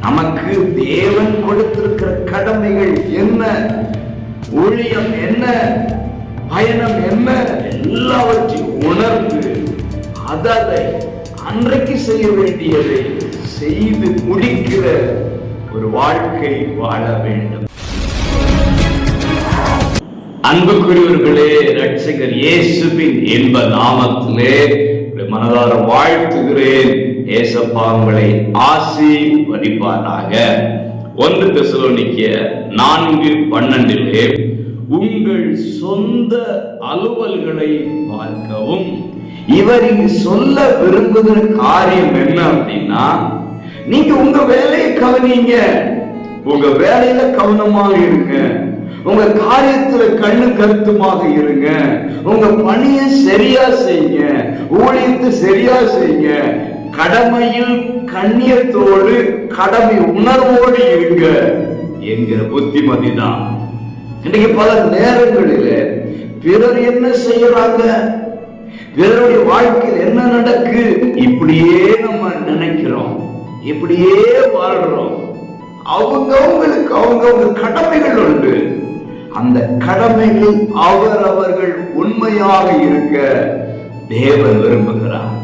நமக்கு தேவன் கொடுத்திருக்கிற கடமைகள் என்ன? ஊழியம் என்ன? பயணம் என்ன? எல்லாவற்றையும் உணர்ந்து அதை அன்றைக்கு செய்ய வேண்டியதை செய்து முடிக்கிற ஒரு வாழ்க்கை வாழ வேண்டும். அன்புக்குரியவர்களே ரட்சகர் இயேசுவின் என்ப நாமத்திலே மனதார வாழ்த்துகிறேன். ஏசப்பா உங்களை ஆசீர்வதிப்பாராக. ஒன்று தெசலோனிக்க நான்கு பன்னெண்டிலே உங்கள் சொந்த அலுவல்களை பார்க்கவும். இவர் இங்கு சொல்ல விரும்புகிற காரியம் என்ன அப்படின்னா நீங்க உங்க வேலையை கவனிங்க. உங்க வேலையில கவனமாக இருங்க. உங்க காரியத்துல கண்ணு கருத்துமாக இருங்க. உங்க பணியை சரியா செய்யுங்க. ஊழியத்தை சரியா செய்யுங்க. கடமையில் கண்ணியத்தோடு கடமை உணர்வோடு இருங்க என்கிற புத்திமதி தான் இன்னைக்கு பல நேரங்களில பிறர் என்ன செய்யறாங்க? பிறருடைய வாழ்க்கையில் என்ன நடக்கு? இப்படியே நம்ம நினைக்கிறோம். இப்படியே வாழ்றோம். அவங்க அவங்களுக்கு அவங்க கடமைகள் உண்டு. அந்த கடமைகள் அவரவர்கள் உண்மையாக இருக்க தேவன் விரும்புகிறார்.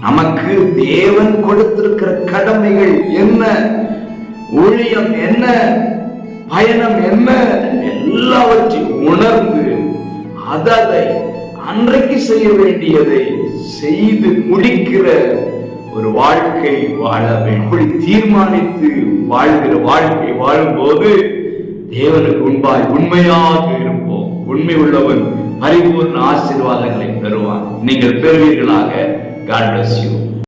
நமக்கு தேவன் கொடுத்திருக்கிற கடமைகள் என்ன? ஊழியம் என்ன? பயணம் என்ன? எல்லாவற்றையும் உணர்ந்து அதை அன்றைக்கு செய்ய வேண்டியதை செய்து முடிக்கிற ஒரு வாழ்க்கை வாழ எப்படி தீர்மானித்து வாழ்கிற வாழ்க்கை வாழும்போது தேவனுக்கு உண்பாய் உண்மையாக இருப்போம். உண்மை உள்ளவன் பரிபூர்ண ஆசீர்வாதங்களை பெறுவான் நீங்கள் பெறுவீர்களாக. God bless you.